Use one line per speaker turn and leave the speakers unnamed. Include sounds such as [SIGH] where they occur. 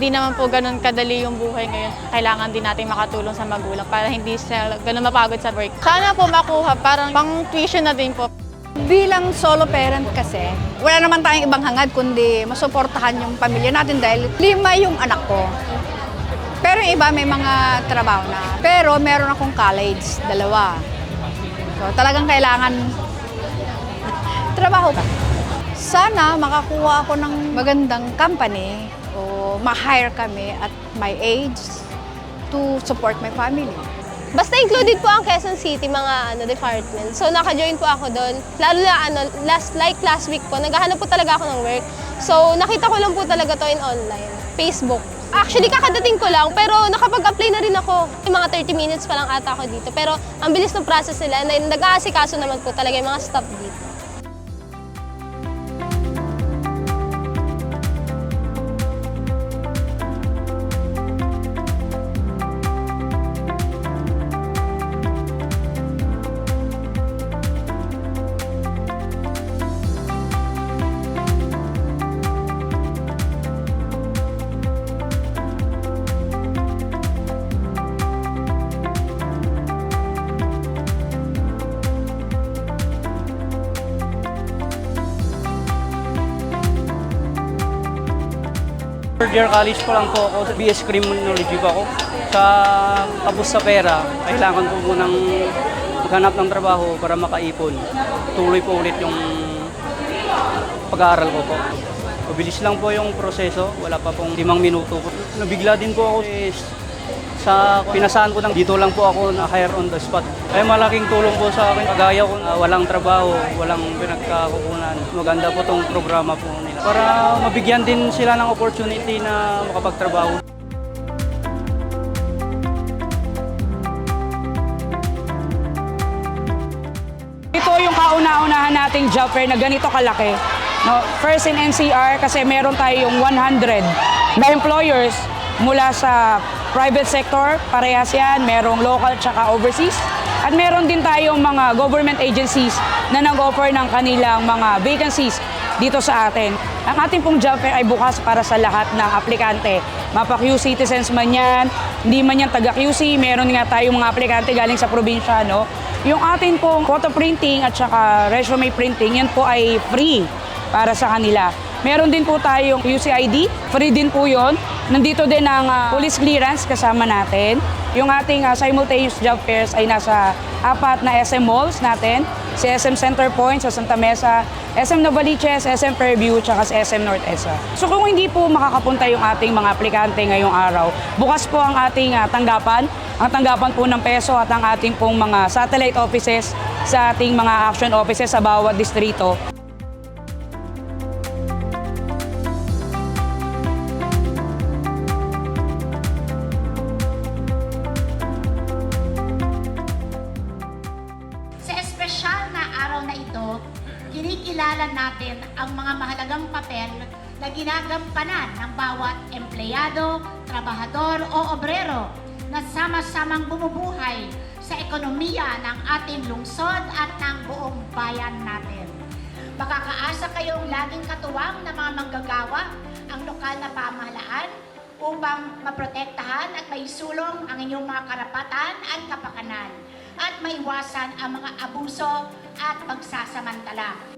hindi naman po ganun kadali yung buhay ngayon. Kailangan din natin makatulong sa magulang para hindi sila ganun mapagod sa work. Sana po makuha, parang pang tuition na din po.
Bilang solo parent kasi, wala naman tayong ibang hangad kundi masuportahan yung pamilya natin dahil lima yung anak ko. Pero yung iba may mga trabaho na. Pero meron akong college, dalawa. So talagang kailangan [LAUGHS] trabaho ka. Sana makakuha ako ng magandang company o ma-hire kami at my age to support my family.
Basta included po ang Quezon City mga ano department. So naka-join po ako doon. Lalo na ano last like last week po naghahanap po talaga ako ng work. So nakita ko lang po talaga to in online, Facebook. Actually kakadating ko lang pero nakapag-apply na rin ako. Yung mga 30 minutes pa lang ata ako dito. Pero ang bilis ng process nila na nag-aasikaso naman po talaga yung mga staff dito.
Third year college pa lang po ako, BS Criminology pa ako. Sa tapos sa pera, kailangan ko munang maghanap ng trabaho para makaipon. Tuloy po ulit yung pag-aaral ko po. Mabilis lang po yung proseso, wala pa pong limang minuto. Nabigla din po ako eh, sa pinasaan ko ng dito lang po ako na hire on the spot. Ay malaking tulong po sa akin. Kagaya ko na walang trabaho, walang pinagkakukunan. Maganda po tong programa po nila. Para mabigyan din sila ng opportunity na makapagtrabaho.
Ito yung kauna-unahan nating job fair na ganito kalaki. No, first in NCR kasi meron tayong 100 na employers mula sa private sector, parehas yan, merong local tsaka overseas. At meron din tayong mga government agencies na nag-offer ng kanilang mga vacancies dito sa atin. Ang ating pong job fair ay bukas para sa lahat ng aplikante. Mapa-Q citizens man yan, hindi man yan taga-QC, meron nga tayong mga aplikante galing sa probinsya, no? Yung atin pong photo printing at saka resume printing, yan po ay free para sa kanila. Meron din po tayong UCID, free din po yon. Nandito din ang ah, police clearance kasama natin. Yung ating ah, simultaneous job fairs ay nasa apat na SM malls natin. Si SM Center Point sa Santa Mesa, SM Novaliches, SM Fairview, tsaka sa SM North ESA. So kung hindi po makakapunta yung ating mga aplikante ngayong araw, bukas po ang ating ah, tanggapan, ang tanggapan po ng peso at ang ating pong mga satellite offices sa ating mga action offices sa bawat distrito.
Kinikilala natin ang mga mahalagang papel na ginagampanan ng bawat empleyado, trabahador o obrero na sama-samang bumubuhay sa ekonomiya ng ating lungsod at ng buong bayan natin. Makakaasa kayong laging katuwang ng mga manggagawa ang lokal na pamahalaan upang maprotektahan at maisulong ang inyong mga karapatan at kapakanan at maiwasan ang mga abuso at pagsasamantala.